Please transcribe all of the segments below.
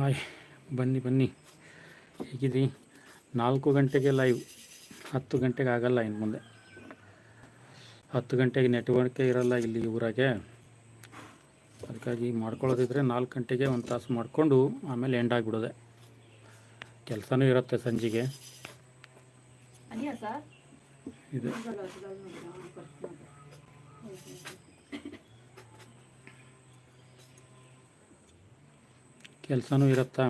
Hi ಬನ್ನಿ ಬನ್ನಿ. ಹೇಗಿದ್ರಿ ನಾಲ್ಕು ಗಂಟೆಗೆ ಲೈವ್ ಹತ್ತು ಗಂಟೆಗೆ ಆಗಲ್ಲ ಇನ್ನು ಮುಂದೆ. ಹತ್ತು ಗಂಟೆಗೆ ನೆಟ್ವರ್ಕೇ ಇರಲ್ಲ ಇಲ್ಲಿ ಊರಾಗೆ. ಅದಕ್ಕಾಗಿ ಮಾಡ್ಕೊಳ್ಳೋದಿದ್ರೆ ನಾಲ್ಕು ಗಂಟೆಗೆ ಒಂದು ತಾಸು ಮಾಡಿಕೊಂಡು ಆಮೇಲೆ ಎಂಡ್ ಆಗಿಬಿಡೋದೆ. ಕೆಲಸನೂ ಇರುತ್ತೆ ಸಂಜೆಗೆ. ಇದು. ಕೆಲಸನೂ ಇರುತ್ತಾ?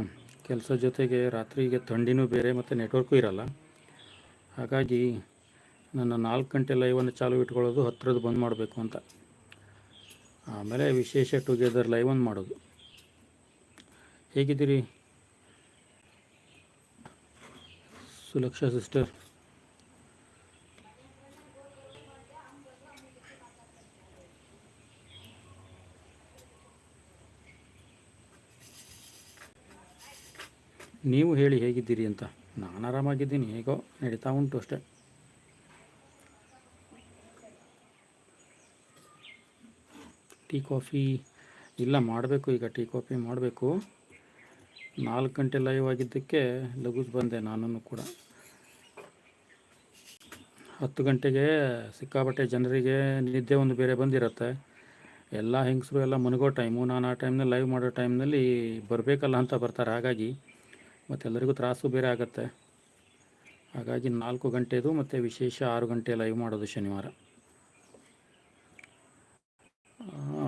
ಕೆಲಸ ಜೊತೆಗೆ ರಾತ್ರಿಗೆ ಥಂಡಿನೂ ಬೇರೆ ಮತ್ತು ನೆಟ್ವರ್ಕು ಇರಲ್ಲ. ಹಾಗಾಗಿ ನನ್ನ ನಾಲ್ಕು ಗಂಟೆ ಲೈವನ್ನು ಚಾಲು ಇಟ್ಕೊಳ್ಳೋದು ಹತ್ತಿರದ್ದು ಬಂದ್ ಮಾಡಬೇಕು ಅಂತ. ಆಮೇಲೆ ವಿಶೇಷ ಟುಗೆದರ್ ಲೈವ್ ಒಂದು ಮಾಡೋದು. ಹೇಗಿದ್ದೀರಿ? ಸುಲಕ್ಷಾ ಸಿಸ್ಟರ್ ನೀವು ಹೇಳಿ ಹೇಗಿದ್ದೀರಿ ಅಂತ. ನಾನು ಆರಾಮಾಗಿದ್ದೀನಿ. ಹೇಗೋ ನಡೀತಾ ಉಂಟು ಅಷ್ಟೇ. ಟೀ ಕಾಫಿ ಇಲ್ಲ, ಮಾಡಬೇಕು. ಈಗ ಟೀ ಕಾಫಿ ಮಾಡಬೇಕು. ನಾಲ್ಕು ಗಂಟೆ ಲೈವ್ ಆಗಿದ್ದಕ್ಕೆ ಲಘುಸ್ ಬಂದೆ ನಾನು ಕೂಡ. ಹತ್ತು ಗಂಟೆಗೆ ಸಿಕ್ಕಾಪಟ್ಟೆ ಜನರಿಗೆ ನಿದ್ದೆ ಒಂದು ಬೇರೆ ಬಂದಿರುತ್ತೆ. ಎಲ್ಲ ಹೆಂಗಸರು ಎಲ್ಲ ಮನಗೋ ಟೈಮು ನಾನು ಆ ಟೈಮ್ನಲ್ಲಿ ಲೈವ್ ಮಾಡೋ ಟೈಮ್ನಲ್ಲಿ ಬರಬೇಕಲ್ಲ ಅಂತ ಬರ್ತಾರೆ. ಹಾಗಾಗಿ ಮತ್ತು ಎಲ್ಲರಿಗೂ ತ್ರಾಸು ಬೇರೆ ಆಗುತ್ತೆ. ಹಾಗಾಗಿ ನಾಲ್ಕು ಗಂಟೆದು ಮತ್ತು ವಿಶೇಷ ಆರು ಗಂಟೆ ಲೈವ್ ಮಾಡೋದು ಶನಿವಾರ.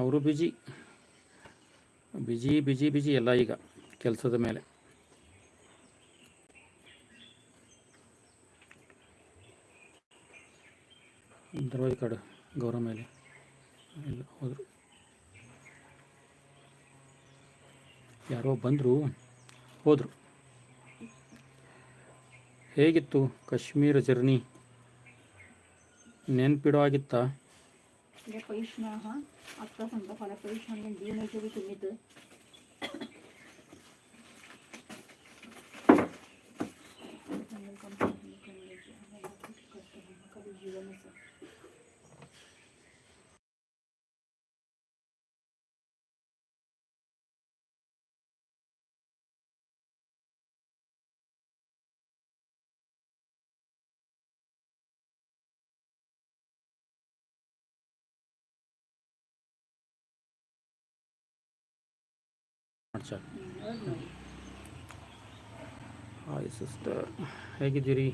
ಅವರು ಬಿಜಿ ಬಿಜಿ ಬಿಜಿ ಬಿಜಿ ಎಲ್ಲ ಈಗ ಕೆಲಸದ ಮೇಲೆ. ದರ್ವಾಜ ಕಡೆ ಗೌರವ ಮೇಲೆ. ಇಲ್ಲ ಹೋದರು ಯಾರೋ ಬಂದರು, ಹೋದರು. ಹೇಗಿತ್ತು ಕಾಶ್ಮೀರ ಜರ್ನಿ? ನೆನ್ಪಿಡೋ ಆಗಿತ್ತಾ ಮಾಡ್ಸ ಹಾಯ್ ಸಿಸ್ಟರ್ ಹೇಗಿದ್ದೀರಿ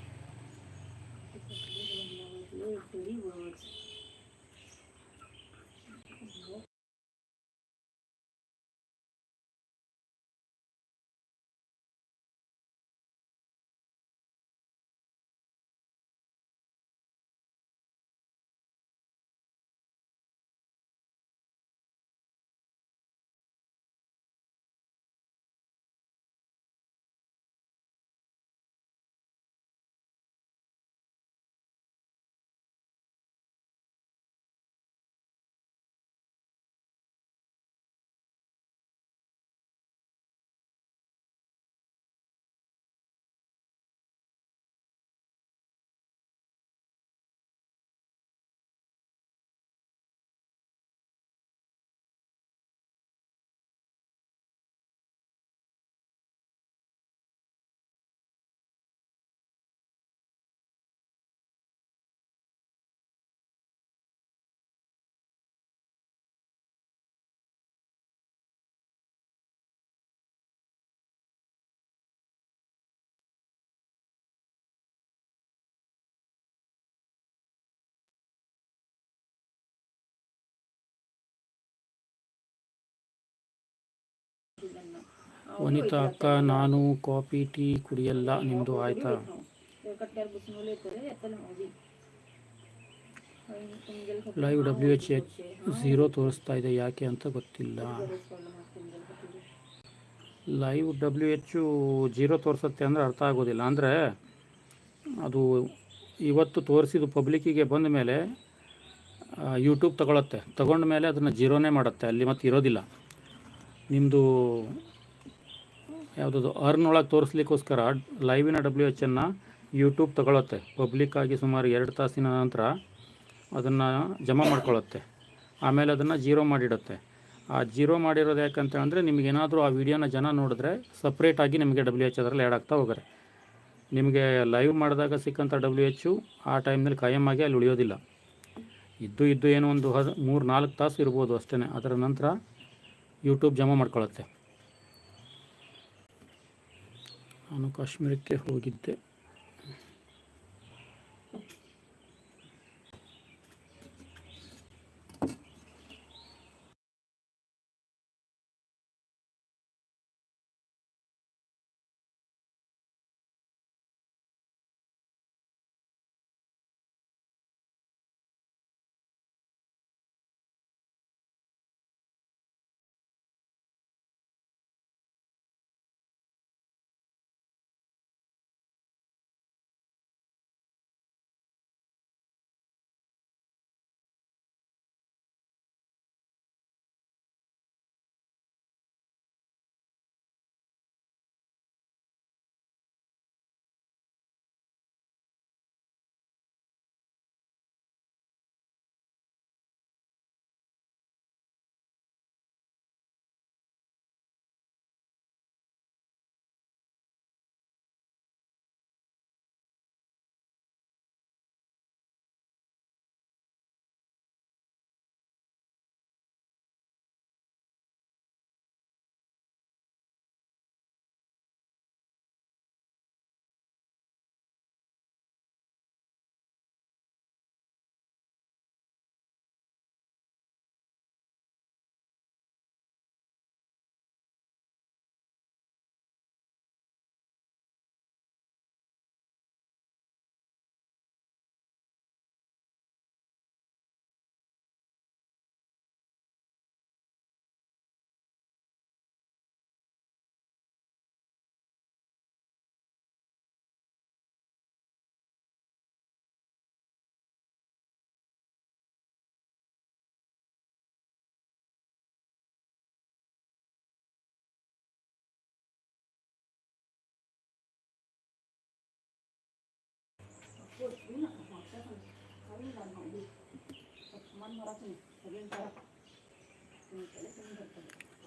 ವನಿತಾ ಅಕ್ಕ ನಾನು ಕಾಫಿ ಟೀ ಕುಡಿಯಲ್ಲ ನಿಮ್ದು ಆಯ್ತಾ? Live W H H zero ತೋರಿಸ್ತಾ ಇದೆ ಯಾಕೆ ಅಂತ ಗೊತ್ತಿಲ್ಲ. ಲೈವ್ ಡಬ್ಲ್ಯೂ ಎಚ್ಚು ಜೀರೋ ತೋರಿಸುತ್ತೆ ಅಂದರೆ ಅರ್ಥ ಆಗೋದಿಲ್ಲ. ಅಂದರೆ ಅದು ಇವತ್ತು ತೋರಿಸಿದ ಪಬ್ಲಿಕ್ಕಿಗೆ ಬಂದ ಮೇಲೆ ಯೂಟ್ಯೂಬ್ ತಗೊಳುತ್ತೆ. ತಗೊಂಡ ಮೇಲೆ ಅದನ್ನು ಜೀರೋನೇ ಮಾಡುತ್ತೆ. ಅಲ್ಲಿ ಮತ್ತೆ ಇರೋದಿಲ್ಲ. ನಿಮ್ಮದು ಯಾವುದದು ಅರ್ನ್ ಒಳಗೆ ತೋರಿಸ್ಲಿಕ್ಕೋಸ್ಕರ ಲೈವಿನ ಡಬ್ಲ್ಯೂ ಎಚ್ಚನ್ನು ಯೂಟ್ಯೂಬ್ ತಗೊಳುತ್ತೆ. ಪಬ್ಲಿಕ್ಕಾಗಿ ಸುಮಾರು ಎರಡು ತಾಸಿನ ನಂತರ ಅದನ್ನು ಜಮಾ ಮಾಡ್ಕೊಳ್ಳುತ್ತೆ ಆಮೇಲೆ ಅದನ್ನು ಜೀರೋ ಮಾಡಿಡುತ್ತೆ. ಆ ಜೀರೋ ಮಾಡಿರೋದು ಯಾಕಂತ ಅಂದರೆ ನಿಮಗೇನಾದರೂ ಆ ವಿಡಿಯೋನ ಜನ ನೋಡಿದ್ರೆ ಸಪ್ರೇಟಾಗಿ ನಿಮಗೆ ಡಬ್ಲ್ಯೂ ಎಚ್ ಅದರಲ್ಲಿ ಆ್ಯಡ್ ಆಗ್ತಾ ಹೋಗ್ರೆ ನಿಮಗೆ ಲೈವ್ ಮಾಡಿದಾಗ ಸಿಕ್ಕಂಥ ಡಬ್ಲ್ಯೂ ಎಚ್ಚು ಆ ಟೈಮ್ನಲ್ಲಿ ಕಾಯಮಾಗಿ ಅಲ್ಲಿ ಉಳಿಯೋದಿಲ್ಲ. ಇದ್ದು ಇದ್ದು ಏನೋ ಒಂದು ಹದ ಮೂರು ನಾಲ್ಕು ತಾಸು ಇರ್ಬೋದು ಅಷ್ಟೇ ಅದರ ನಂತರ ಯೂಟ್ಯೂಬ್ ಜಮಾ ಮಾಡ್ಕೊಳ್ಳುತ್ತೆ ನಾನು ಕಾಶ್ಮೀರಕ್ಕೆ ಹೋಗಿದ್ದೆ.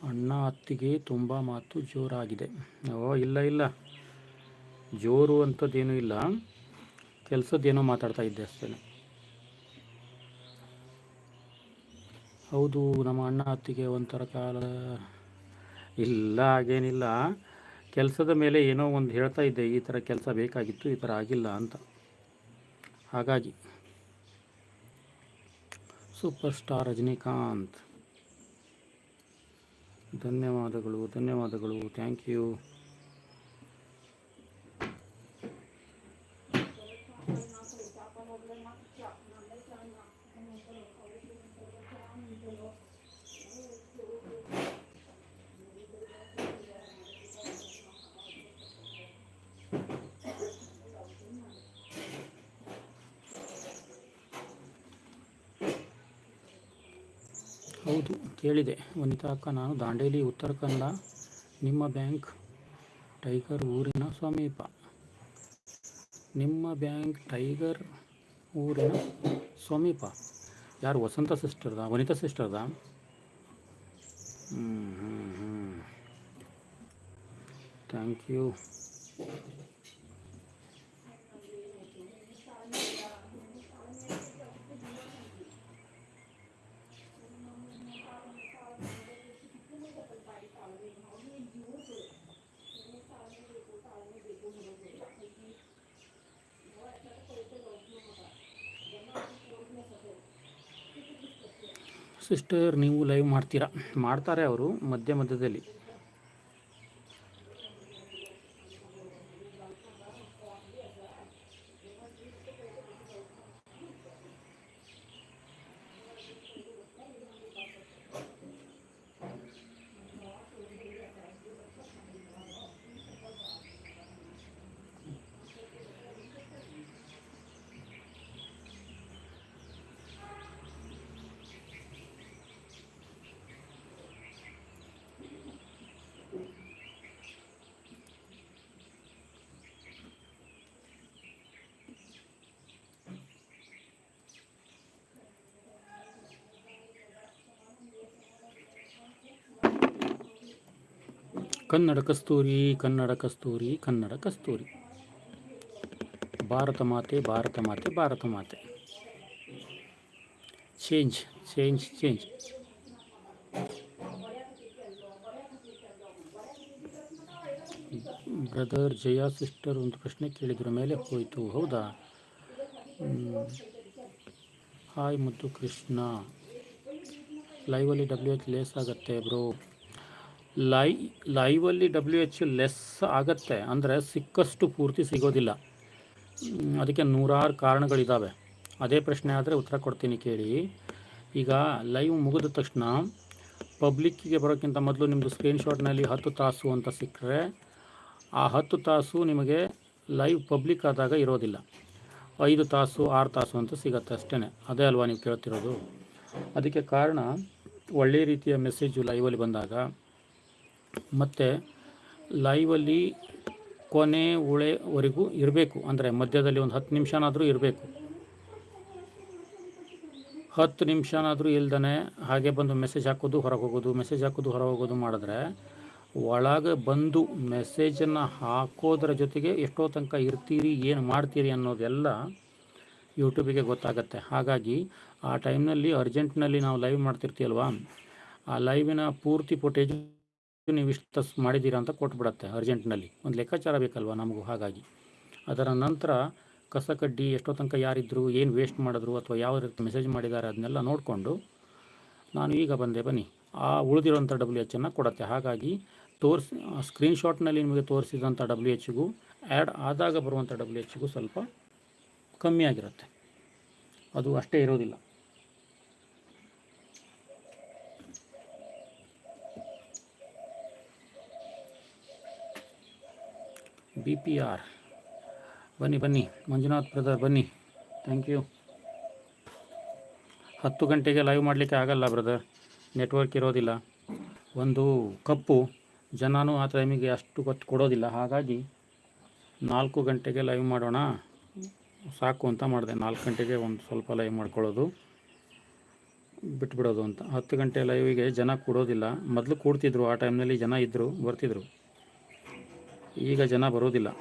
ಅಣ್ಣ ಅತ್ತಿಗೆ ತುಂಬ ಮಾತು ಜೋರಾಗಿದೆ. ಓ, ಇಲ್ಲ ಇಲ್ಲ. ಜೋರು ಅಂಥದ್ದೇನೂ ಇಲ್ಲ. ಕೆಲಸದ್ದೇನೋ ಮಾತಾಡ್ತಾ ಇದ್ದೆ ಅಷ್ಟೇ. ಹೌದು, ನಮ್ಮ ಅಣ್ಣ ಅತ್ತಿಗೆ ಒಂಥರ ಕಾಲ ಇಲ್ಲ, ಹಾಗೇನಿಲ್ಲ. ಕೆಲಸದ ಮೇಲೆ ಏನೋ ಒಂದು ಹೇಳ್ತಾ ಇದ್ದೆ, ಈ ಥರ ಕೆಲಸ ಬೇಕಾಗಿತ್ತು, ಈ ಥರ ಆಗಿಲ್ಲ ಅಂತ. ಹಾಗಾಗಿ ಸೂಪರ್ ಸ್ಟಾರ್ ರಜನಿಕಾಂತ್. ಧನ್ಯವಾದಗಳು ಧನ್ಯವಾದಗಳು. ಥ್ಯಾಂಕ್ ಯು ಹೌದು, ಕೇಳಿದೆ. ವನಿತಾ ಅಕ್ಕ ನಾನು ದಾಂಡೇಲಿ, ಉತ್ತರ ಕನ್ನಡ, ನಿಮ್ಮ ಬ್ಯಾಂಕ್ ಟೈಗರ್ ಊರಿನ ಸಮೀಪ. ನಿಮ್ಮ ಬ್ಯಾಂಕ್ ಟೈಗರ್ ಊರಿನ ಸಮೀಪ. ಯಾರು, ವಸಂತ ಸಿಸ್ಟರ್ದಾ? ವನಿತಾ ಸಿಸ್ಟರ್ದಾ? ಹ್ಞೂ ಥ್ಯಾಂಕ್ ಯು. ಸಿಸ್ಟರ್ ನೀವು ಲೈವ್ ಮಾಡ್ತೀರಾ? ಮಾಡ್ತಾರೆ ಅವರು ಮಧ್ಯ ಮಧ್ಯದಲ್ಲಿ. ಕನ್ನಡ ಕಸ್ತೂರಿ ಕನ್ನಡ ಕಸ್ತೂರಿ ಕನ್ನಡ ಕಸ್ತೂರಿ. ಭಾರತ ಮಾತೆ ಭಾರತ ಮಾತೆ ಭಾರತ ಮಾತೆ. Change change change brother Jaya sister ಒಂದು ಪ್ರಶ್ನೆ ಕೇಳಿದ್ರ ಮೇಲೆ ಹೋಯಿತು. ಹೌದಾ? ಹ್ಮ್. ಹಾಯ್ ಮುದ್ದು ಕೃಷ್ಣ. ಲೈವಲ್ಲಿ ಡಬ್ಲ್ಯೂ ಎಚ್ ಲೆಸ್ ಆಗುತ್ತೆ ಬ್ರೋ ಲೈ, ಲೈವಲ್ಲಿ ಡಬ್ಲ್ಯೂ ಎಚ್ ಲೆಸ್ ಆಗತ್ತೆ. ಅಂದರೆ ಸಿಕ್ಕಷ್ಟು ಪೂರ್ತಿ ಸಿಗೋದಿಲ್ಲ. ಅದಕ್ಕೆ ನೂರಾರು ಕಾರಣಗಳಿದ್ದಾವೆ ಅದೇ ಪ್ರಶ್ನೆ ಆದರೆ ಉತ್ತರ ಕೊಡ್ತೀನಿ ಕೇಳಿ. ಈಗ ಲೈವ್ ಮುಗಿದ ತಕ್ಷಣ ಪಬ್ಲಿಕ್ಕಿಗೆ ಬರೋಕ್ಕಿಂತ ಮೊದಲು ನಿಮ್ಮದು ಸ್ಕ್ರೀನ್ಶಾಟ್ನಲ್ಲಿ ಹತ್ತು ತಾಸು ಅಂತ ಸಿಕ್ಕರೆ, ಆ ಹತ್ತು ತಾಸು ನಿಮಗೆ ಲೈವ್ ಪಬ್ಲಿಕ್ ಆದಾಗ ಇರೋದಿಲ್ಲ. ಐದು ತಾಸು, ಆರು ತಾಸು ಅಂತ ಸಿಗತ್ತೆ ಅಷ್ಟೇ ಅದೇ ಅಲ್ವಾ ನೀವು ಕೇಳ್ತಿರೋದು? ಅದಕ್ಕೆ ಕಾರಣ ಒಳ್ಳೆಯ ರೀತಿಯ ಮೆಸೇಜು ಲೈವಲ್ಲಿ ಬಂದಾಗ ಮತ್ತು ಲೈವಲ್ಲಿ ಕೊನೆ ಉಳೆವರೆಗೂ ಇರಬೇಕು. ಅಂದರೆ ಮಧ್ಯದಲ್ಲಿ ಒಂದು ಹತ್ತು ನಿಮಿಷನಾದರೂ ಇರಬೇಕು. ಹತ್ತು ನಿಮಿಷನಾದರೂ ಇಲ್ದೇ ಹಾಗೆ ಬಂದು ಮೆಸೇಜ್ ಹಾಕೋದು, ಹೊರಗೆ ಹೋಗೋದು ಮೆಸೇಜ್ ಹಾಕೋದು, ಹೊರಗೆ ಹೋಗೋದು ಮಾಡಿದ್ರೆ ಒಳಗೆ ಬಂದು ಮೆಸೇಜನ್ನು ಹಾಕೋದ್ರ ಜೊತೆಗೆ ಎಷ್ಟೋ ತನಕ ಇರ್ತೀರಿ, ಏನು ಮಾಡ್ತೀರಿ ಅನ್ನೋದೆಲ್ಲ ಯೂಟ್ಯೂಬಿಗೆ ಗೊತ್ತಾಗುತ್ತೆ. ಹಾಗಾಗಿ ಆ ಟೈಮ್ನಲ್ಲಿ ಅರ್ಜೆಂಟ್ನಲ್ಲಿ ನಾವು ಲೈವ್ ಮಾಡ್ತಿರ್ತೀವಲ್ವಾ? ಆ ಲೈವಿನ ಪೂರ್ತಿ ಫುಟೇಜ್ ನೀವು ಇಷ್ಟು ಮಾಡಿದ್ದೀರಾ ಅಂತ ಕೊಟ್ಬಿಡತ್ತೆ ಅರ್ಜೆಂಟ್ನಲ್ಲಿ. ಒಂದು ಲೆಕ್ಕಾಚಾರ ಬೇಕಲ್ವ ನಮಗೂ ಹಾಗಾಗಿ. ಅದರ ನಂತರ ಕಸ ಕಡ್ಡಿ ಎಷ್ಟೋ ತನಕ ಯಾರಿದ್ದರು ಏನು ವೇಸ್ಟ್ ಮಾಡಿದ್ರು ಅಥವಾ ಯಾವ ರೀತಿ ಮೆಸೇಜ್ ಮಾಡಿದ್ದಾರೆ ಅದನ್ನೆಲ್ಲ ನೋಡಿಕೊಂಡು ನಾನು ಈಗ ಬಂದೆ ಬನ್ನಿ. ಆ ಉಳಿದಿರೋಂಥ ಡಬ್ಲ್ಯೂ ಎಚ್ಚನ್ನು ಕೊಡುತ್ತೆ. ಹಾಗಾಗಿ ತೋರಿಸಿ ಸ್ಕ್ರೀನ್ಶಾಟ್ನಲ್ಲಿ ನಿಮಗೆ ತೋರಿಸಿದಂಥ ಡಬ್ಲ್ಯೂ ಎಚ್ಗೂ ಆ್ಯಡ್ ಆದಾಗ ಬರುವಂಥ ಡಬ್ಲ್ಯೂ ಎಚ್ಗೂ ಸ್ವಲ್ಪ ಕಮ್ಮಿ ಆಗಿರುತ್ತೆ. ಅದು ಅಷ್ಟೇ ಇರೋದಿಲ್ಲ. ಬಿ ಪಿ ಆರ್ ಬನ್ನಿ ಬನ್ನಿ. ಮಂಜುನಾಥ್ ಬ್ರದರ್ ಬನ್ನಿ. ಥ್ಯಾಂಕ್ ಯು ಹತ್ತು ಗಂಟೆಗೆ ಲೈವ್ ಮಾಡಲಿಕ್ಕೆ ಆಗಲ್ಲ ಬ್ರದರ್ ನೆಟ್ವರ್ಕ್ ಇರೋದಿಲ್ಲ. ಒಂದು ಕಪ್ಪು ಜನನೂ ಆ ಟೈಮಿಗೆ ಅಷ್ಟು ಗೊತ್ತು ಕೊಡೋದಿಲ್ಲ. ಹಾಗಾಗಿ ನಾಲ್ಕು ಗಂಟೆಗೆ ಲೈವ್ ಮಾಡೋಣ. ಸಾಕು ಅಂತ ಮಾಡಿದೆ. ನಾಲ್ಕು ಗಂಟೆಗೆ ಒಂದು ಸ್ವಲ್ಪ ಲೈವ್ ಮಾಡ್ಕೊಳ್ಳೋದು. ಬಿಟ್ಬಿಡೋದು ಅಂತ. ಹತ್ತು ಗಂಟೆ ಲೈವಿಗೆ ಜನ ಕೊಡೋದಿಲ್ಲ. ಮೊದಲು ಕೂಡ್ತಿದ್ರು. ಆ ಟೈಮ್ನಲ್ಲಿ ಜನ ಇದ್ದರು ಬರ್ತಿದ್ರು. ಈಗ ಜನ ಬರೋದಿಲ್ಲ.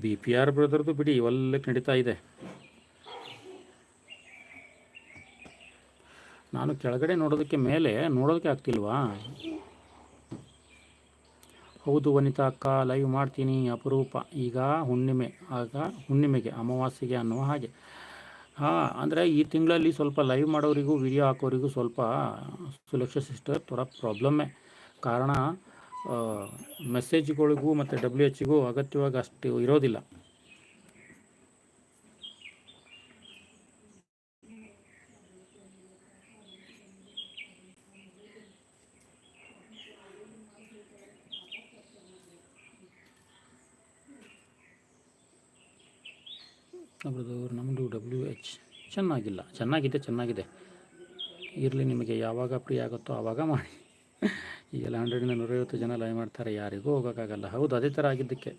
ಬಿ ಪಿ ಆರ್ ಬ್ರದರ್ದು ಬಿಡಿ ಒಲ್ಲಕ್ಕೆ ನಡೀತಾ ಇದೆ. ನಾನು ಕೆಳಗಡೆ ನೋಡೋದಕ್ಕೆ ಮೇಲೆ ನೋಡೋದಕ್ಕೆ ಆಗ್ತಿಲ್ವಾ? ಹೌದು ವನಿತಾ ಅಕ್ಕ ಲೈವ್ ಮಾಡ್ತೀನಿ, ಅಪರೂಪ. ಈಗ ಹುಣ್ಣಿಮೆ, ಆಗ ಹುಣ್ಣಿಮೆಗೆ, ಅಮಾವಾಸ್ಯೆಗೆ ಅನ್ನುವ ಹಾಗೆ. ಹಾಂ, ಅಂದರೆ ಈ ತಿಂಗಳಲ್ಲಿ ಸ್ವಲ್ಪ ಲೈವ್ ಮಾಡೋರಿಗೂ ವಿಡಿಯೋ ಹಾಕೋರಿಗೂ ಸ್ವಲ್ಪ ಸುಲಕ್ಷ ಸಿಸ್ಟರ್ ಥೋड़ा ಪ್ರಾಬ್ಲಮ್ಮೇ ಕಾರಣ ಮೆಸೇಜ್ಗಳಿಗೂ ಮತ್ತು ಡಬ್ಲ್ಯೂ ಎಚ್ಗೂ ಅಗತ್ಯವಾಗಿ ಅಷ್ಟು ಇರೋದಿಲ್ಲ. ಎಚ್ ಚೆನ್ನಾಗಿಲ್ಲ. ಚೆನ್ನಾಗಿದೆ ಚೆನ್ನಾಗಿದೆ. ಇರಲಿ ನಿಮಗೆ ಯಾವಾಗ ಫ್ರೀ ಆಗುತ್ತೋ ಆವಾಗ ಮಾಡಿ. ಈಗೆಲ್ಲ ಹಂಡ್ರೆಡಿಂದ ನೂರೈವತ್ತು ಜನ ಲೈವ್ ಮಾಡ್ತಾರೆ, ಯಾರಿಗೂ ಹೋಗೋಕ್ಕಾಗಲ್ಲ. ಹೌದು, ಅದೇ ಥರ ಆಗಿದ್ದಕ್ಕೆ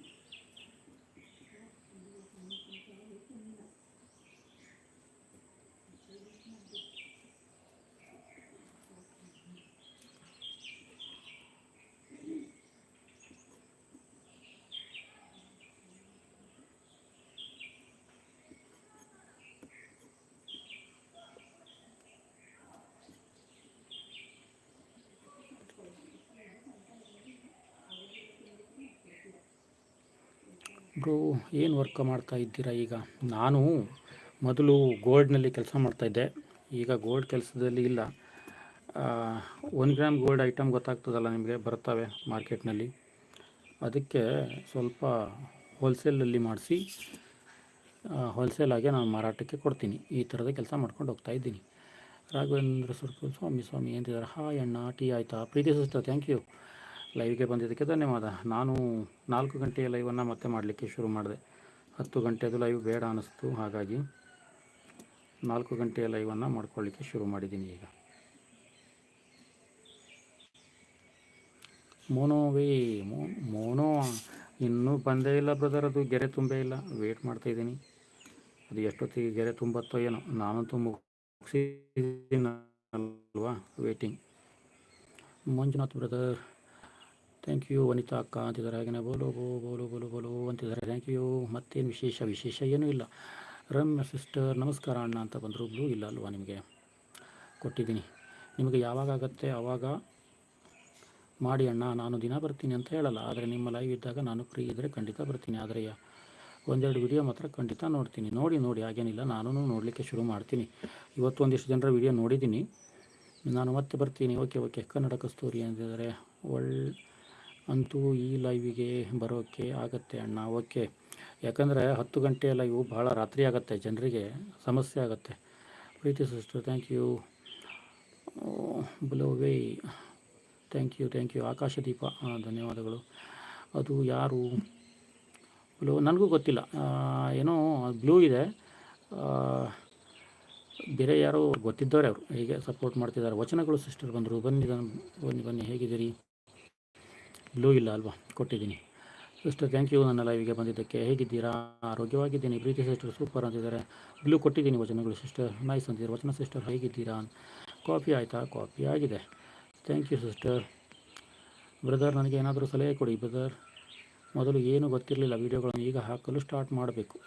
ಬ್ರೋ ಏನು ವರ್ಕ್ ಮಾಡ್ತಾ ಇದ್ದೀರಾ ಈಗ? ನಾನು ಮೊದಲು ಗೋಲ್ಡ್ನಲ್ಲಿ ಕೆಲಸ ಮಾಡ್ತಾಯಿದ್ದೆ ಈಗ ಗೋಲ್ಡ್ ಕೆಲಸದಲ್ಲಿ ಇಲ್ಲ. ಒಂದು ಗ್ರಾಮ್ ಗೋಲ್ಡ್ ಐಟಮ್ ಗೊತ್ತಾಗ್ತದಲ್ಲ ನಿಮಗೆ? ಬರ್ತವೆ ಮಾರ್ಕೆಟ್ನಲ್ಲಿ ಅದಕ್ಕೆ ಸ್ವಲ್ಪ ಹೋಲ್ಸೇಲಲ್ಲಿ ಮಾಡಿಸಿ ಹೋಲ್ಸೇಲಾಗೆ ನಾನು ಮಾರಾಟಕ್ಕೆ ಕೊಡ್ತೀನಿ. ಈ ಥರದ ಕೆಲಸ ಮಾಡ್ಕೊಂಡು ಹೋಗ್ತಾ ಇದ್ದೀನಿ. ರಾಘವೇಂದ್ರ ಸುರ್ಪುರ್ ಸ್ವಾಮಿ ಸ್ವಾಮಿ ಏನಿದ್ದಾರೆ ಹಾಯ್ ಅಣ್ಣ, ಟೀ ಆಯಿತಾ? ಪ್ರೀತಿ ಸಿಸ್ಟರ್ ಥ್ಯಾಂಕ್ ಯು ಲೈವ್ಗೆ ಬಂದಿದ್ದಕ್ಕೆ ಧನ್ಯವಾದ. ನಾನು ನಾಲ್ಕು ಗಂಟೆಯ ಲೈವನ್ನು ಮತ್ತೆ ಮಾಡಲಿಕ್ಕೆ ಶುರು ಮಾಡಿದೆ. ಹತ್ತು ಗಂಟೆದು ಲೈವ್ ಬೇಡ ಅನ್ನಿಸ್ತು ಹಾಗಾಗಿ ನಾಲ್ಕು ಗಂಟೆಯ ಲೈವನ್ನು ಮಾಡ್ಕೊಳ್ಳಿಕ್ಕೆ ಶುರು ಮಾಡಿದ್ದೀನಿ ಈಗ. ಮೋನೋವೇ ಮೋ, ಮೋನೋ, ಇನ್ನೂ ಬಂದೇ ಇಲ್ಲ ಬ್ರದರ್ ಅದು ಗೆರೆ ತುಂಬೇ ಇಲ್ಲ. ವೇಟ್ ಮಾಡ್ತಾ ಇದ್ದೀನಿ. ಅದು ಎಷ್ಟೊತ್ತಿಗೆ ಗೆರೆ ತುಂಬತ್ತೋ ಏನೋ. ನಾನಂತೂ ಮುಗಿಸಿದ್ದೀನಿ ಅಲ್ವಾ waiting Manjunath brother thank you Vanitha ಅಕ್ಕ ಅಂತಿದ್ದಾರೆ ಹಾಗೆಯೇ ಬೋಲು ಬೋ ಬೋಲು ಬೋಲು ಬೋಲು ಅಂತಿದ್ದಾರೆ. ಥ್ಯಾಂಕ್ ಯು ಮತ್ತೇನು ವಿಶೇಷ ವಿಶೇಷ ಏನೂ ಇಲ್ಲ. ರಮ್ಯ ಸಿಸ್ಟರ್ ನಮಸ್ಕಾರ ಅಣ್ಣ ಅಂತ ಬಂದರು. ಬ್ಲೂ ಇಲ್ಲ ಅಲ್ವಾ ನಿಮಗೆ? ಕೊಟ್ಟಿದ್ದೀನಿ. ನಿಮಗೆ ಯಾವಾಗ ಆಗುತ್ತೆ ಆವಾಗ ಮಾಡಿ ಅಣ್ಣ. ನಾನು ದಿನ ಬರ್ತೀನಿ ಅಂತ ಹೇಳಲ್ಲ. ಆದರೆ ನಿಮ್ಮ ಲೈವ್ ಇದ್ದಾಗ ನಾನು ಫ್ರೀ ಇದ್ದರೆ ಖಂಡಿತ ಬರ್ತೀನಿ. ಆದರೆ ಒಂದೆರಡು ವಿಡಿಯೋ ಮಾತ್ರ ಖಂಡಿತ ನೋಡ್ತೀನಿ. ನೋಡಿ ನೋಡಿ. ಹಾಗೇನಿಲ್ಲ. ನಾನು ನೋಡಲಿಕ್ಕೆ ಶುರು ಮಾಡ್ತೀನಿ. ಇವತ್ತು ಒಂದಿಷ್ಟು ಜನರ ವಿಡಿಯೋ ನೋಡಿದ್ದೀನಿ. ನಾನು ಮತ್ತೆ ಬರ್ತೀನಿ. ಓಕೆ ಓಕೆ ಕನ್ನಡ ಕಸ್ತೂರಿ ಅಂತಿದ್ದಾರೆ. ಒಳ್ಳೆ ಅಂತೂ ಈ ಲೈವಿಗೆ ಬರೋಕ್ಕೆ ಆಗತ್ತೆ ಅಣ್ಣ, ಓಕೆ. ಯಾಕಂದರೆ ಹತ್ತು ಗಂಟೆ ಲೈವು ಭಾಳ ರಾತ್ರಿ ಆಗುತ್ತೆ, ಜನರಿಗೆ ಸಮಸ್ಯೆ ಆಗುತ್ತೆ. Preethi sister thank you ಬ್ಲೋವೇ thank you thank you Akasha Deepa. ಧನ್ಯವಾದಗಳು. ಅದು ಯಾರು? ಬ್ಲೂ ನನಗೂ ಗೊತ್ತಿಲ್ಲ. ಏನೋ ಬ್ಲೂ ಇದೆ. ಬೇರೆ ಯಾರೋ ಗೊತ್ತಿದ್ದವರೇ ಅವರು. ಹೀಗೆ ಸಪೋರ್ಟ್ ಮಾಡ್ತಿದ್ದಾರೆ. ವಚನಗಳು ಸಿಸ್ಟರ್ ಬಂದರು. ಬನ್ನಿ ಬನ್ನಿ ಬನ್ನಿ, ಹೇಗಿದ್ದೀರಿ? ಬ್ಲೂ ಇಲ್ಲ ಅಲ್ವಾ? ಕೊಟ್ಟಿದ್ದೀನಿ. ಸಿಸ್ಟರ್ ಥ್ಯಾಂಕ್ ಯು ನನ್ನ ಲೈವಿಗೆ ಬಂದಿದ್ದಕ್ಕೆ ಹೇಗಿದ್ದೀರಾ? ಆರೋಗ್ಯವಾಗಿದ್ದೀನಿ. ಪ್ರೀತಿ ಸಿಸ್ಟರ್ ಸೂಪರ್ ಅಂತಿದ್ದಾರೆ. ಬ್ಲೂ ಕೊಟ್ಟಿದ್ದೀನಿ ವಚನಗಳು ಸಿಸ್ಟರ್ ನೈಸ್ ಅಂತಿದ್ದಾರೆ ವಚನ ಸಿಸ್ಟರ್ ಹೇಗಿದ್ದೀರಾ? ಕಾಫಿ ಆಯಿತಾ? ಕಾಫಿ ಆಗಿದೆ. ಥ್ಯಾಂಕ್ ಯು ಸಿಸ್ಟರ್ ಬ್ರದರ್ ನನಗೆ ಏನಾದರೂ ಸಲಹೆ ಕೊಡಿ ಬ್ರದರ್ ಮೊದಲು ಏನೂ ಗೊತ್ತಿರಲಿಲ್ಲ ವೀಡಿಯೋಗಳನ್ನು, ಈಗ ಹಾಕಲು ಸ್ಟಾರ್ಟ್ ಮಾಡಬೇಕು.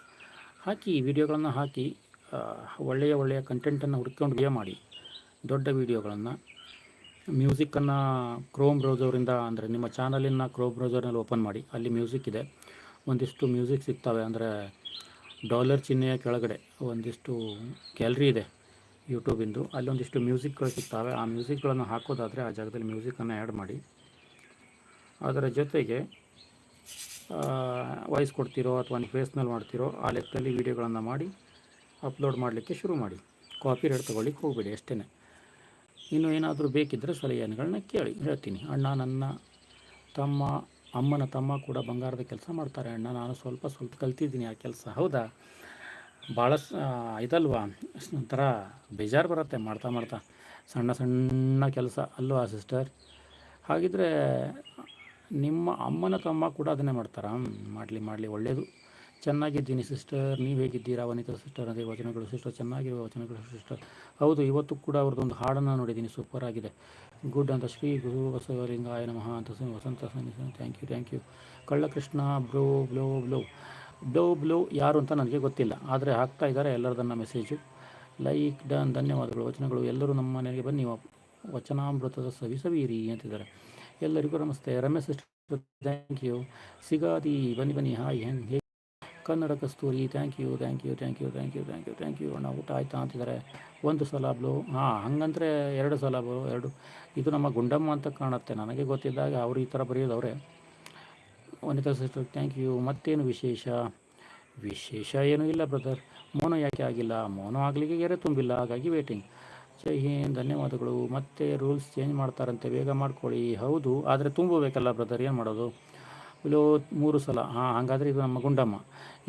ಹಾಕಿ ವೀಡಿಯೋಗಳನ್ನು ಹಾಕಿ ಒಳ್ಳೆಯ ಒಳ್ಳೆಯ ಕಂಟೆಂಟನ್ನು ಹುಡ್ಕೊಂಡು ವಿಡಿಯೋ ಮಾಡಿ. ದೊಡ್ಡ ವೀಡಿಯೋಗಳನ್ನು. ಮ್ಯೂಸಿಕ್ಕನ್ನು ಕ್ರೋಮ್ ಬ್ರೌಸರಿಂದ ಅಂದರೆ ನಿಮ್ಮ ಚಾನಲಿನ ಕ್ರೋಮ್ ಬ್ರೌಸರ್ನಲ್ಲಿ ಓಪನ್ ಮಾಡಿ. ಅಲ್ಲಿ ಮ್ಯೂಸಿಕ್ ಇದೆ. ಒಂದಿಷ್ಟು ಮ್ಯೂಸಿಕ್ ಸಿಗ್ತವೆ. ಅಂದರೆ ಡಾಲರ್ ಚಿಹ್ನೆಯ ಕೆಳಗಡೆ ಒಂದಿಷ್ಟು ಗ್ಯಾಲ್ರಿ ಇದೆ ಯೂಟ್ಯೂಬಿಂದು ಅಲ್ಲಿ ಒಂದಿಷ್ಟು ಮ್ಯೂಸಿಕ್ಗಳು ಸಿಗ್ತವೆ. ಆ ಮ್ಯೂಸಿಕ್ಗಳನ್ನು ಹಾಕೋದಾದರೆ ಆ ಜಾಗದಲ್ಲಿ ಮ್ಯೂಸಿಕನ್ನು ಆ್ಯಡ್ ಮಾಡಿ. ಅದರ ಜೊತೆಗೆ ವಾಯ್ಸ್ ಕೊಡ್ತಿರೋ ಅಥವಾ ನೀವು ಫೇಸ್ನಲ್ಲಿ ಮಾಡ್ತಿರೋ ಆ ಲೆಕ್ಕದಲ್ಲಿ ವೀಡಿಯೋಗಳನ್ನು ಮಾಡಿ ಅಪ್ಲೋಡ್ ಮಾಡಲಿಕ್ಕೆ ಶುರು ಮಾಡಿ. ಕಾಪಿ ರೇಟ್ ತೊಗೊಳ್ಳಿಕ್ಕೆ ಹೋಗಬೇಡಿ ಅಷ್ಟೇ ಇನ್ನು ಏನಾದರೂ ಬೇಕಿದ್ದರೆ ಸಲಹೆಗಳನ್ನ ಕೇಳಿ. ಹೇಳ್ತೀನಿ. ಅಣ್ಣ ನನ್ನ ತಮ್ಮ, ಅಮ್ಮನ ತಮ್ಮ ಕೂಡ ಬಂಗಾರದ ಕೆಲಸ ಮಾಡ್ತಾರೆ. ಅಣ್ಣ, ನಾನು ಸ್ವಲ್ಪ ಸ್ವಲ್ಪ ಕಲ್ತಿದ್ದೀನಿ ಆ ಕೆಲಸ. ಹೌದಾ? ಭಾಳ ಇದಲ್ವಾ? ಒಂಥರ ಬೇಜಾರು ಬರುತ್ತೆ ಮಾಡ್ತಾ ಮಾಡ್ತಾ. ಸಣ್ಣ ಸಣ್ಣ ಕೆಲಸ ಅಲ್ವಾ ಸಿಸ್ಟರ್? ಹಾಗಿದ್ರೆ ನಿಮ್ಮ ಅಮ್ಮನ ತಮ್ಮ ಕೂಡ ಅದನ್ನೇ ಮಾಡ್ತಾರಾ? ಮಾಡಲಿ ಮಾಡಲಿ. ಒಳ್ಳೆಯದು ಚೆನ್ನಾಗಿದ್ದೀನಿ ಸಿಸ್ಟರ್. ನೀವು ಹೇಗಿದ್ದೀರಾ ವನಿತಾ ಸಿಸ್ಟರ್? ಅದೇ ವಚನಗಳು ಸಿಸ್ಟರ್. ಚೆನ್ನಾಗಿರುವ ವಚನಗಳು ಸಿಸ್ಟರ್. ಹೌದು, ಇವತ್ತು ಕೂಡ ಅವ್ರದ್ದೊಂದು ಹಾಡನ್ನು ನೋಡಿದ್ದೀನಿ. ಸೂಪರ್ ಆಗಿದೆ. ಗುಡ್ ಅಂತ ಶ್ರೀ ಗುರು ಬಸವಲಿಂಗಾಯ ನಮಃ ಅಂತ Vasanta thank you thank you Kallakrishna, blow blow blow. Blow blow ಯಾರು ಅಂತ ನನಗೆ ಗೊತ್ತಿಲ್ಲ. ಆದರೆ ಹಾಕ್ತಾ ಇದ್ದಾರೆ ಎಲ್ಲರದನ್ನ ಮೆಸೇಜು. ಲೈಕ್ ಡನ್, ಧನ್ಯವಾದಗಳು. ವಚನಗಳು ಎಲ್ಲರೂ ನಮ್ಮ ಮನೆಗೆ ಬನ್ನಿ. ವಚನಾಮೃತದ ಸವಿ ಸವಿಯಿರಿ ಅಂತಿದ್ದಾರೆ. ಎಲ್ಲರಿಗೂ ನಮಸ್ತೆ. ರಮೇಶ್ ಸಿಸ್ಟರ್ ಥ್ಯಾಂಕ್ ಯು ಸಿಗಾದಿ, ಬನ್ನಿ ಬನ್ನಿ. ಹಾಯ್ ಹೇಗೆ Kannada Kasturi thank you thank you thank you thank you thank you thank you ಅಣ್ಣ ಊಟ ಆಯ್ತಾ ಅಂತಿದ್ದಾರೆ ಒಂದು ಸಲ ಬ್ಲೋ ಹಾಂ, ಹಾಗಂದ್ರೆ ಎರಡು ಸಲ ಬ್ಲೋ ಎರಡು. ಇದು ನಮ್ಮ ಗುಂಡಮ್ಮ ಅಂತ ಕಾಣುತ್ತೆ, ನನಗೆ ಗೊತ್ತಿದ್ದಾಗ ಅವರು ಈ ಥರ ಬರೆಯೋದು ಅವರೇ ವನಿತಾ ಸಿಸ್ಟರ್ ಥ್ಯಾಂಕ್ ಯು ಮತ್ತೇನು ವಿಶೇಷ? ವಿಶೇಷ ಏನೂ ಇಲ್ಲ ಬ್ರದರ್ ಮೋನೋ ಯಾಕೆ ಆಗಿಲ್ಲ? ಮೋನೋ ಆಗಲಿಕ್ಕೆ ಗೆರೆ ತುಂಬಿಲ್ಲ, ಹಾಗಾಗಿ ವೇಟಿಂಗ್ ಜೈ ಧನ್ಯವಾದಗಳು. ಮತ್ತೆ ರೂಲ್ಸ್ ಚೇಂಜ್ ಮಾಡ್ತಾರಂತೆ, ಬೇಗ ಮಾಡ್ಕೊಳ್ಳಿ. ಹೌದು, ಆದರೆ ತುಂಬಬೇಕಲ್ಲ ಬ್ರದರ್ ಏನು ಮಾಡೋದು? ಇಲ್ಲೋ ಮೂರು ಸಲ. ಹಾಂ, ಹಾಗಾದರೆ ಇದು ನಮ್ಮ ಗುಂಡಮ್ಮ.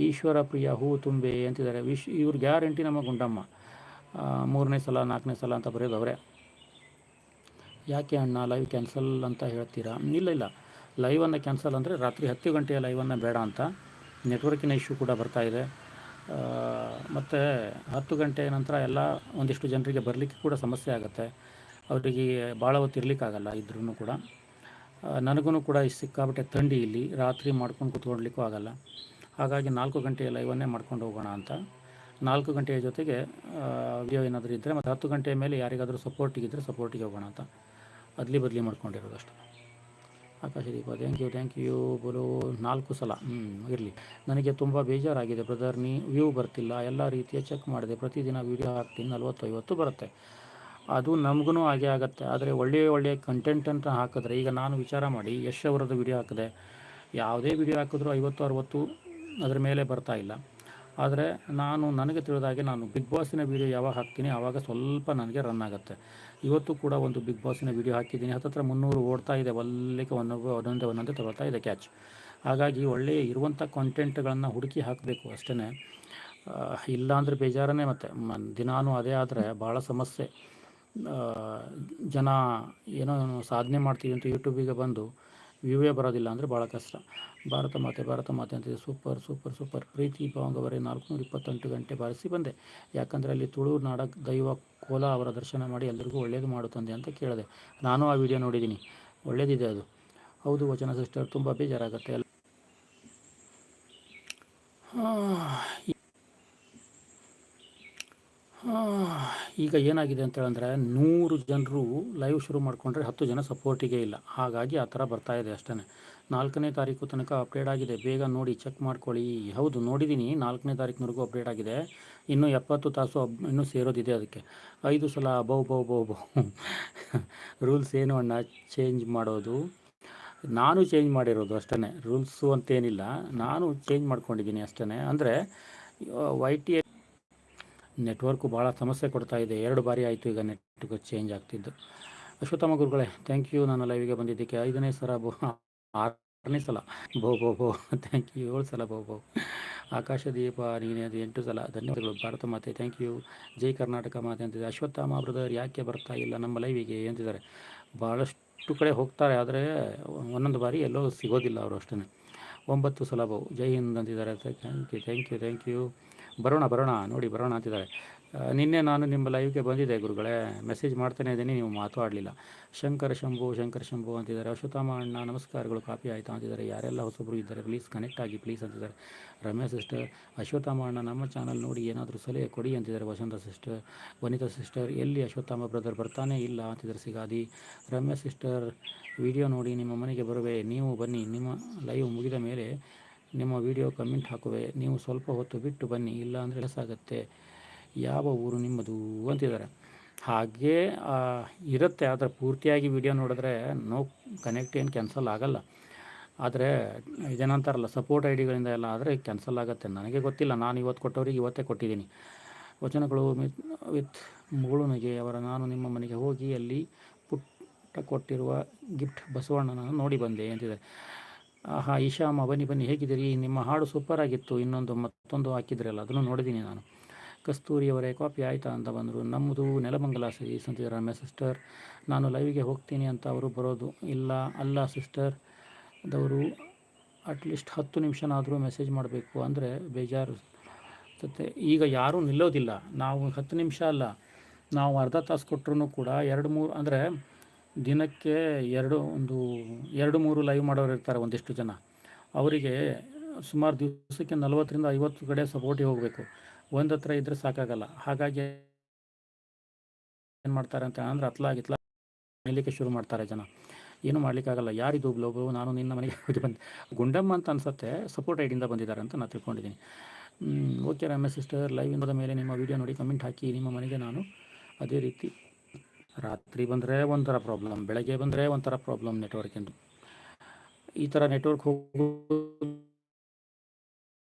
ಈಶ್ವರ ಪ್ರಿಯ, ಹೂ ತುಂಬೆ ಅಂತಿದ್ದಾರೆ. ವಿಶ್, ಇವ್ರ ಗ್ಯಾರಂಟಿ ನಮ್ಮ ಗುಂಡಮ್ಮ. ಮೂರನೇ ಸಲ, ನಾಲ್ಕನೇ ಸಲ ಅಂತ ಬರೆಯೋದು ಅವರೇ ಯಾಕೆ ಅಣ್ಣ ಲೈವ್ ಕ್ಯಾನ್ಸಲ್ ಅಂತ ಹೇಳ್ತೀರಾ? ಇಲ್ಲ ಇಲ್ಲ. ಲೈವನ್ನು ಕ್ಯಾನ್ಸಲ್ ಅಂದರೆ ರಾತ್ರಿ ಹತ್ತು ಗಂಟೆಯ ಲೈವನ್ನು ಬೇಡ ಅಂತ. ನೆಟ್ವರ್ಕಿನ ಇಶ್ಯೂ ಕೂಡ ಬರ್ತಾ ಇದೆ. ಮತ್ತು ಹತ್ತು ಗಂಟೆ ನಂತರ ಎಲ್ಲ ಒಂದಿಷ್ಟು ಜನರಿಗೆ ಬರಲಿಕ್ಕೆ ಕೂಡ ಸಮಸ್ಯೆ ಆಗುತ್ತೆ. ಅವರಿಗೆ ಭಾಳ ಹೊತ್ತು ಇರಲಿಕ್ಕಾಗಲ್ಲ ಇದ್ರೂ ಕೂಡ. ನನಗೂ ಕೂಡ ಈ ಸಿಕ್ಕಾಪಟ್ಟೆ ಥಂಡಿ ಇಲ್ಲಿ. ರಾತ್ರಿ ಮಾಡ್ಕೊಂಡು ಕೂತ್ಕೊಳ್ಲಿಕ್ಕೂ ಆಗಲ್ಲ. ಹಾಗಾಗಿ ನಾಲ್ಕು ಗಂಟೆಯ ಲೈವನ್ನೇ ಮಾಡ್ಕೊಂಡು ಹೋಗೋಣ ಅಂತ. ನಾಲ್ಕು ಗಂಟೆಯ ಜೊತೆಗೆ ವಿಡಿಯೋ ಏನಾದರೂ ಇದ್ದರೆ ಮತ್ತು ಹತ್ತು ಗಂಟೆಯ ಮೇಲೆ ಯಾರಿಗಾದರೂ ಸಪೋರ್ಟಿಗಿದ್ದರೆ ಸಪೋರ್ಟಿಗೆ ಹೋಗೋಣ ಅಂತ. ಅದಲಿ ಬದಲಿ ಮಾಡ್ಕೊಂಡಿರೋದು ಅಷ್ಟೇ. Akashdeep thank you thank you ಬರೋ ನಾಲ್ಕು ಸಲ. ಹ್ಞೂ ಇರಲಿ. ನನಗೆ ತುಂಬ ಬೇಜಾರಾಗಿದೆ ಬ್ರದರ್ ನೀ ವ್ಯೂ ಬರ್ತಿಲ್ಲ. ಎಲ್ಲ ರೀತಿಯ ಚೆಕ್ ಮಾಡಿದೆ. ಪ್ರತಿದಿನ ವೀಡಿಯೋ ಹಾಕ್ತೀನಿ ನಲ್ವತ್ತು ಐವತ್ತು ಬರುತ್ತೆ. ಅದು ನಮಗೂ ಹಾಗೆ ಆಗುತ್ತೆ. ಆದರೆ ಒಳ್ಳೆಯ ಒಳ್ಳೆಯ ಕಂಟೆಂಟ್ ಅಂತ ಹಾಕಿದ್ರೆ, ಈಗ ನಾನು ವಿಚಾರ ಮಾಡಿ, ಯಶ್ ಅವರದ್ದು ವಿಡಿಯೋ ಹಾಕಿದೆ. ಯಾವುದೇ ವಿಡಿಯೋ ಹಾಕಿದ್ರೂ ಐವತ್ತು, ಅರುವತ್ತು ಅದರ ಮೇಲೆ ಬರ್ತಾ ಇಲ್ಲ. ಆದರೆ ನಾನು, ನನಗೆ ತಿಳಿದಾಗೆ ನಾನು ಬಿಗ್ ಬಾಸಿನ ವೀಡಿಯೋ ಯಾವಾಗ ಹಾಕ್ತೀನಿ ಆವಾಗ ಸ್ವಲ್ಪ ನನಗೆ ರನ್ ಆಗುತ್ತೆ. ಇವತ್ತು ಕೂಡ ಒಂದು ಬಿಗ್ ಬಾಸಿನ ವೀಡಿಯೋ ಹಾಕಿದ್ದೀನಿ. ಹತ್ತತ್ರ ಮುನ್ನೂರು ಓಡ್ತಾ ಇದೆ ಒಲ್ಲಿಗೆ ಒಂದೊಬ್ಬ ಒಂದೊಂದೇ ಒಂದೊಂದೇ ತಗೊಳ್ತಾ ಇದೆ ಕ್ಯಾಚ್ ಹಾಗಾಗಿ ಒಳ್ಳೆಯ ಇರುವಂಥ ಕಾಂಟೆಂಟ್ಗಳನ್ನು ಹುಡುಕಿ ಹಾಕಬೇಕು ಅಷ್ಟೇ ಇಲ್ಲ ಅಂದರೆ ಬೇಜಾರನೇ ಮತ್ತೆ. ದಿನಾನು ಅದೇ ಆದರೆ ಭಾಳ ಸಮಸ್ಯೆ. ಜನ ಏನೋ ಸಾಧನೆ ಮಾಡ್ತೀವಿ ಅಂತ ಯೂಟ್ಯೂಬಿಗೆ ಬಂದು ವ್ಯೂವೇ ಬರೋದಿಲ್ಲ ಅಂದರೆ ಭಾಳ ಕಷ್ಟ. ಭಾರತ ಮಾತೆ ಭಾರತ ಮಾತೆ ಅಂತಿದೆ. ಸೂಪರ್ ಸೂಪರ್ ಸೂಪರ್ ಪ್ರೀತಿ ಭಾವಂಗವರೇ ನಾಲ್ಕುನೂರ ಇಪ್ಪತ್ತೆಂಟು ಗಂಟೆ ಬಾರಿಸಿ ಬಂದೆ. ಯಾಕಂದರೆ ಅಲ್ಲಿ ತುಳು ನಾಡ ದೈವ ಕೋಲ ಅವರ ದರ್ಶನ ಮಾಡಿ ಎಲ್ಲರಿಗೂ ಒಳ್ಳೇದು ಮಾಡುತ್ತಂದೆ ಅಂತ ಕೇಳಿದೆ. ನಾನು ಆ ವಿಡಿಯೋ ನೋಡಿದ್ದೀನಿ. ಒಳ್ಳೇದಿದೆ ಅದು. ಹೌದು ವಚನ ಸಿಸ್ಟರ್, ತುಂಬ ಬೇಜಾರಾಗುತ್ತೆ ಎಲ್ಲ. ಈಗ ಏನಾಗಿದೆ ಅಂತೇಳಂದರೆ ನೂರು ಜನರು ಲೈವ್ ಶುರು ಮಾಡಿಕೊಂಡ್ರೆ ಹತ್ತು ಜನ ಸಪೋರ್ಟಿಗೆ ಇಲ್ಲ. ಹಾಗಾಗಿ ಆ ಥರ ಬರ್ತಾ ಇದೆ ಅಷ್ಟೇ ನಾಲ್ಕನೇ ತಾರೀಕು ತನಕ ಅಪ್ಡೇಟ್ ಆಗಿದೆ. ಬೇಗ ನೋಡಿ ಚೆಕ್ ಮಾಡ್ಕೊಳ್ಳಿ. ಹೌದು, ನೋಡಿದ್ದೀನಿ. ನಾಲ್ಕನೇ ತಾರೀಕಿನವರೆಗೂ ಅಪ್ಡೇಟ್ ಆಗಿದೆ. ಇನ್ನೂ ಎಪ್ಪತ್ತು ತಾಸು ಅಬ್, ಇನ್ನೂ ಸೇರೋದಿದೆ ಅದಕ್ಕೆ. ಐದು ಸಲ ಅಬೌ, ಬೌ ಬೌ ಬೌ. ರೂಲ್ಸ್ ಏನು ಅಣ್ಣ? ಚೇಂಜ್ ಮಾಡೋದು. ನಾನು ಚೇಂಜ್ ಮಾಡಿರೋದು ಅಷ್ಟೇ ರೂಲ್ಸು ಅಂತೇನಿಲ್ಲ. ನಾನು ಚೇಂಜ್ ಮಾಡ್ಕೊಂಡಿದ್ದೀನಿ ಅಷ್ಟೇ ಅಂದರೆ ವೈ ಟಿ ನೆಟ್ವರ್ಕು ಭಾಳ ಸಮಸ್ಯೆ ಕೊಡ್ತಾ ಇದೆ. ಎರಡು ಬಾರಿ ಆಯಿತು ಈಗ ನೆಟ್ವರ್ಕ್ ಚೇಂಜ್ ಆಗ್ತಿದ್ದು. ಅಶ್ವತ್ಥಮ್ಮ ಗುರುಗಳೇ ಥ್ಯಾಂಕ್ ಯು ನಾನು ಲೈವಿಗೆ ಬಂದಿದ್ದಕ್ಕೆ ಐದನೇ ಸಲ ಬೋ ಆರನೇ ಸಲ. ಬೋ ಬೋ ಬೋ ಥ್ಯಾಂಕ್ ಯು ಏಳು ಸಲ ಬೋ ಬೋ ಆಕಾಶ ದೀಪ, ನೀನೇ ಅದು ಎಂಟು ಸಲ. ಧನ್ಯವಾದಗಳು. ಭಾರತ ಮಾತೆ ಥ್ಯಾಂಕ್ ಯು ಜೈ ಕರ್ನಾಟಕ ಮಾತೆ ಅಂತಿದೆ. ಅಶ್ವತ್ಥಾಮ ಬ್ರದರ್ ಯಾಕೆ ಬರ್ತಾ ಇಲ್ಲ ನಮ್ಮ ಲೈವಿಗೆ ಅಂತಿದ್ದಾರೆ. ಭಾಳಷ್ಟು ಕಡೆ ಹೋಗ್ತಾರೆ, ಆದರೆ ಒಂದೊಂದು ಬಾರಿ ಎಲ್ಲೋ ಸಿಗೋದಿಲ್ಲ ಅವರು ಅಷ್ಟೇ ಒಂಬತ್ತು ಸಲ ಬೋ ಜೈ ಹಿಂದ್ ಅಂತಿದ್ದಾರೆ. Thank you thank you thank you ಬರೋಣ ಬರೋಣ, ನೋಡಿ ಬರೋಣ ಅಂತಿದ್ದಾರೆ. ನಿನ್ನೆ ನಾನು ನಿಮ್ಮ ಲೈವ್ಗೆ ಬಂದಿದ್ದೆ ಗುರುಗಳೇ. ಮೆಸೇಜ್ ಮಾಡ್ತಾನೆ ಇದ್ದೀನಿ, ನೀವು ಮಾತಾಡಲಿಲ್ಲ. ಶಂಕರ ಶಂಭು ಶಂಕರ ಶಂಭು ಅಂತಿದ್ದಾರೆ. ಅಶ್ವತ್ಥಾಮ ಅಣ್ಣ, ನಮಸ್ಕಾರಗಳು ಕಾಪಿ ಆಯಿತಾ ಅಂತಿದ್ದಾರೆ. ಯಾರೆಲ್ಲ ಹೊಸಬ್ರು ಇದ್ದಾರೆ ಪ್ಲೀಸ್ ಕನೆಕ್ಟ್ ಆಗಿ ಪ್ಲೀಸ್ ಅಂತಿದ್ದಾರೆ. ರಮ್ಯಾ ಸಿಸ್ಟರ್ ಅಶ್ವತ್ಥಾಮ ಅಣ್ಣ, ನಮ್ಮ ಚಾನಲ್ ನೋಡಿ ಏನಾದರೂ ಸಲಹೆ ಕೊಡಿ ಅಂತಿದ್ದಾರೆ. ವಸಂತ ಸಿಸ್ಟರ್ ವನಿತಾ ಸಿಸ್ಟರ್ ಎಲ್ಲಿ ಅಶ್ವತ್ಥಾಮ ಬ್ರದರ್ ಬರ್ತಾನೆ ಇಲ್ಲ ಅಂತಿದ್ದಾರೆ, ಸಿಗಾದಿ. ರಮ್ಯಾ ಸಿಸ್ಟರ್ ವಿಡಿಯೋ ನೋಡಿ ನಿಮ್ಮ ಮನೆಗೆ ಬರುವೆ, ನೀವು ಬನ್ನಿ. ನಿಮ್ಮ ಲೈವ್ ಮುಗಿದ ಮೇಲೆ ನಿಮ್ಮ ವಿಡಿಯೋ ಕಮೆಂಟ್ ಹಾಕುವೆ. ನೀವು ಸ್ವಲ್ಪ ಹೊತ್ತು ಬಿಟ್ಟು ಬನ್ನಿ ಇಲ್ಲ ಅಂದರೆ ಆಗುತ್ತೆ. ಯಾವ ಊರು ನಿಮ್ಮದು ಅಂತಿದ್ದಾರೆ. ಹಾಗೆ ಇರುತ್ತೆ. ಆದರೆ ಪೂರ್ತಿಯಾಗಿ ವಿಡಿಯೋ ನೋಡಿದ್ರೆ ನೋ ಕನೆಕ್ಟ್ ಏನು ಕ್ಯಾನ್ಸಲ್ ಆಗಲ್ಲ. ಆದರೆ ಇದೇನಂತಾರಲ್ಲ ಸಪೋರ್ಟ್ ಐ ಡಿಗಳಿಂದ ಎಲ್ಲ ಆದರೆ ಕ್ಯಾನ್ಸಲ್ ಆಗುತ್ತೆ. ನನಗೆ ಗೊತ್ತಿಲ್ಲ. ನಾನು ಇವತ್ತು ಕೊಟ್ಟವ್ರಿಗೆ ಇವತ್ತೇ ಕೊಟ್ಟಿದ್ದೀನಿ. ವಚನಗಳು ಮಿತ್, ವಿತ್ ಮುಗುಳುನಿಗೆ ಅವರ ನಾನು ನಿಮ್ಮ ಮನೆಗೆ ಹೋಗಿ ಅಲ್ಲಿ ಪುಟ್ಟ ಕೊಟ್ಟಿರುವ ಗಿಫ್ಟ್ ಬಸವಣ್ಣನನ್ನು ನೋಡಿ ಬಂದೆ ಅಂತಿದ್ದಾರೆ. ಆಹಾ ಈಶಾಮ ಬನ್ನಿ ಬನ್ನಿ, ಹೇಗಿದ್ದೀರಿ? ನಿಮ್ಮ ಹಾಡು ಸೂಪರ್ ಆಗಿತ್ತು. ಇನ್ನೊಂದು ಮತ್ತೊಂದು ಹಾಕಿದ್ರಲ್ಲ, ಅದನ್ನು ನೋಡಿದ್ದೀನಿ ನಾನು. ಕಸ್ತೂರಿಯವರೇ ಕಾಪಿ ಆಯಿತಾ ಅಂತ ಬಂದರು. ನಮ್ಮದು ನೆಲಮಂಗಲ ಸರಿ ಸಂತಿದ್ದಾರೆ ರಮ್ಯ ಸಿಸ್ಟರ್ ನಾನು ಲೈವಿಗೆ ಹೋಗ್ತೀನಿ ಅಂತ ಅವರು ಬರೋದು ಇಲ್ಲ. ಅಲ್ಲ ಸಿಸ್ಟರ್ ಅದವರು ಅಟ್ಲೀಸ್ಟ್ ಹತ್ತು ನಿಮಿಷನಾದರೂ ಮೆಸೇಜ್ ಮಾಡಬೇಕು ಅಂದರೆ ಬೇಜಾರು. ಸತ್ಯ ಈಗ ಯಾರೂ ನಿಲ್ಲೋದಿಲ್ಲ. ನಾವು ಹತ್ತು ನಿಮಿಷ ಅಲ್ಲ. ನಾವು ಅರ್ಧ ತಾಸು ಕೊಟ್ಟರು ಕೂಡ ಎರಡು ಮೂರು, ಅಂದರೆ ದಿನಕ್ಕೆ ಎರಡು, ಒಂದು, ಎರಡು, ಮೂರು ಲೈವ್ ಮಾಡೋರು ಇರ್ತಾರೆ ಒಂದಿಷ್ಟು ಜನ. ಅವರಿಗೆ ಸುಮಾರು ದಿವಸಕ್ಕೆ ನಲವತ್ತರಿಂದ ಐವತ್ತು ಕಡೆ ಸಪೋರ್ಟಿಗೆ ಹೋಗಬೇಕು. ಒಂದು ಹತ್ರ ಇದ್ದರೆ ಸಾಕಾಗಲ್ಲ. ಹಾಗಾಗಿ ಏನು ಮಾಡ್ತಾರೆ ಅಂತ ಅಂದರೆ ಅತ್ಲಾಗಿತ್ಲ ನಿಲ್ಲಿಕ್ಕೆ ಶುರು ಮಾಡ್ತಾರೆ ಜನ. ಏನು ಮಾಡಲಿಕ್ಕಾಗಲ್ಲ. ಯಾರಿದು ಬ್ಲೋಗು ನಾನು ನಿನ್ನ ಮನೆಗೆ ಹೋಗಿ ಬಂದೆ, ಗುಂಡಮ್ಮ ಅಂತ ಅನ್ಸುತ್ತೆ. ಸಪೋರ್ಟ್ ಐಡಿಯಿಂದ ಬಂದಿದ್ದಾರೆ ಅಂತ ನಾನು ತಿಳ್ಕೊಂಡಿದ್ದೀನಿ. ಓಕೆ ರಮೇಶ್ ಸಿಸ್ಟರ್ ಲೈವ್ ಇಂದ ಮೇಲೆ ನಿಮ್ಮ ವಿಡಿಯೋ ನೋಡಿ ಕಮೆಂಟ್ ಹಾಕಿ ನಿಮ್ಮ ಮನೆಗೆ ನಾನು ಅದೇ ರೀತಿ ರಾತ್ರಿ ಬಂದರೆ ಒಂಥರ ಪ್ರಾಬ್ಲಮ್ ಬೆಳಗ್ಗೆ ಬಂದರೆ ಒಂಥರ ಪ್ರಾಬ್ಲಮ್ ನೆಟ್ವರ್ಕಿಂದು ಈ ಥರ ನೆಟ್ವರ್ಕ್ ಹೋಗೋ